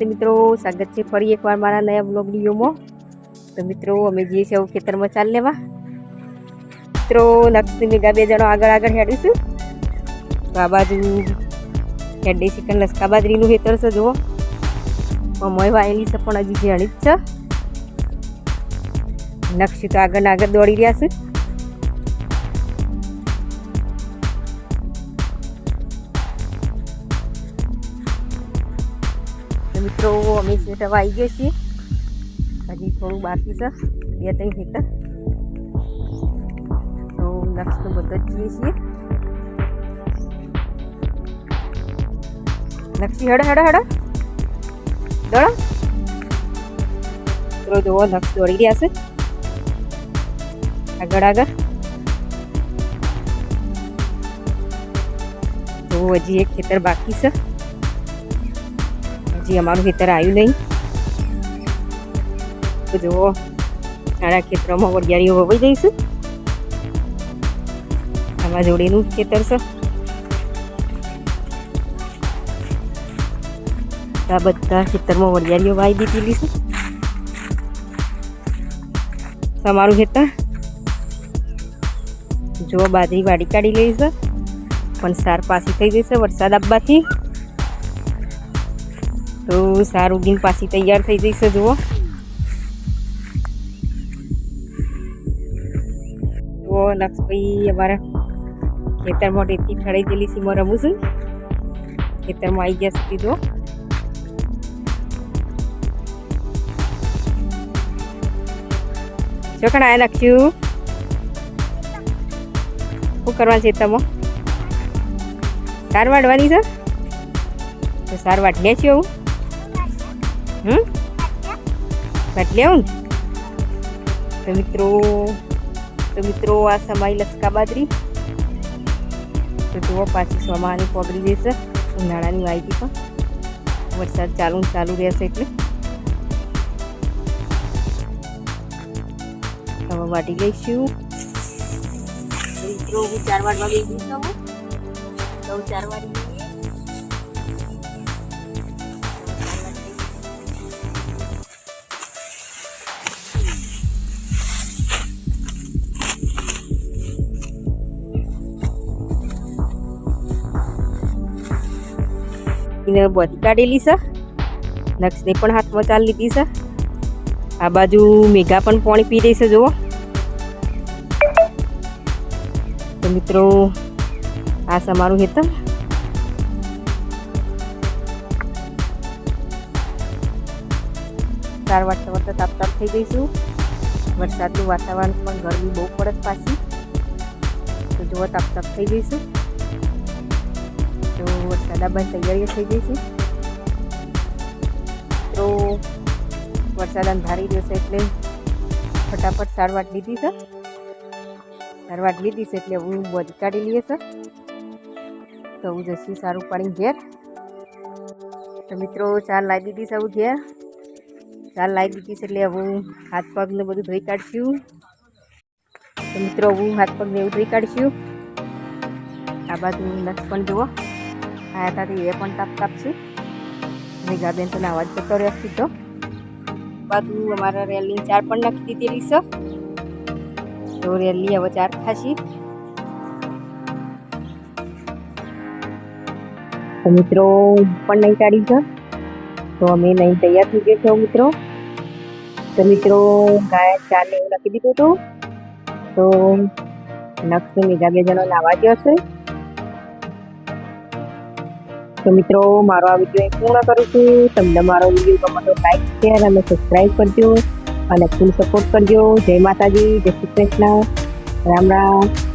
નમસ્તે મિત્રો, સ્વાગત છે ફરી એકવાર મારા નયા બ્લોગ વિડીયોમાં. તો મિત્રો, અમે જઈએ છીએ ખેતરમાં ચાલ લેવા. મિત્રો નક્ષની મેગા બે જણો આગળ આગળ હેડીશું. તો આ બાજુ હેડી ચિકન લસકા બાજરીનું છે, જુઓ. મય વાયેલી છે, પણ હજી ઝેણી જ છે. નક્ષી તો આગળ આગળ દોડી રહ્યા છે. મિત્રો અમે સેટઅપ આવી ગયા છીએ હજી થોડું બાકી છે, બે ત્રણ ખેતર તો નક્ષનું બધો જઈએ છીએ. નક્ષી હડ હડ હડ. દોડો. મિત્રો જુઓ નક્ષ દોડી રહ્યા છે. આગળ આગળ. તો હજી એક ખેતર બાકી છે. હજી અમારું ખેતર આવ્યું નહીં. તો જુઓ, સારા ખેતરોમાં વરિયાળીઓ વવાઈ જઈશું આમાં જોડેનું ખેતર છે. આ બધા ખેતરમાં વરિયાળીઓ વાવી દીધેલી છે. તમારું ખેતર? જો બાજરી વાડી કાઢી લઈ પણ સાર પાછી થઈ જશે વરસાદ આવવાથી તો સારું ગીન પાછી તૈયાર થઈ જશે જુઓ. જુઓ નક્ષભાઈ અમારા ખેતરમાં રેતી ઠરાઈ ગયેલી સીમો રમું છું. ખેતરમાં આવી ગયા સુધી જુઓ. ચોકણ આ લખ્યું શું કરવાનું છે તમો સાર વાટવાની છે? તો સાર વાટ છીએ હું હમ? બાટલી આવું તો મિત્રો તો મિત્રો, આ સમાઈ લસકા બાદરી તો જુઓ પાછી સોમાની પગડી જશે ઉનાળાની માહિતી પણ. વરસાદ ચાલુ ચાલુ રહેશે એટલે. હવે વાટી લઈશું. મિત્રો, હું ચાર વાટવા છું તો ચાર વાટી એને બધી કાઢેલી છે. નક્ષને પણ હાથમાં ચાલ લીધી છે. આ બાજુ મેઘા પણ પાણી પી રહી છે, જુઓ. તો મિત્રો, આ સમારું હેતર ચાર વાગતા વાગતા તાપ તાપ થઈ ગઈશું વરસાદનું વાતાવરણ પણ ગરમી બહુ પડે પાછી. તો જુઓ તાપ તાપ થઈ જઈશું. તો વરસાદ તૈયારી થઈ ગઈ છે. તો વરસાદ અંધારી છે એટલે ફટાફટ સારવાર લીધી છે. સારવાર લીધી છે એટલે હું બધી કાઢી લઈએ છે. તો હું જઈશું સારું પાણી ઘેર. તો મિત્રો ચાલ લાવી દીધી છે હું ઘેર. ચાલ લાવી દીધી છે એટલે હું હાથ પગને બધું ધોઈ કાઢશું. તો મિત્રો હું હાથ પગ ને એવું ધોઈ કાઢશું. આ બાજુ નક્ષ પણ જુઓ. આયા તાથી એ પણ તાપ તાપશે મેઘાબેન તો નાવા જ જતો રહ્યો સીધો. બાજુ અમારા રેલની ચાર પણ નાખી દીધેલી છે. તો રેલી હવે ચાર ખાશી તો મિત્રો પણ નહીં કાઢી છે તો અમે નહીં તૈયાર થઈ ગયા છો મિત્રો. તો મિત્રો ગાય ચારને એવું નાખી દીધું હતું. તો નક્ષ મેગા બે જણો નાવા જશે તો મિત્રો, મારો આ વીડિયો પૂર્ણ કરું છું. તમને મારો વીડિયો ગમે તો લાઈક શેર અને સબસ્ક્રાઈબ કરજો અને ફૂલ સપોર્ટ કરજો. જય માતાજી, જય શ્રી કૃષ્ણ. રામ રામ.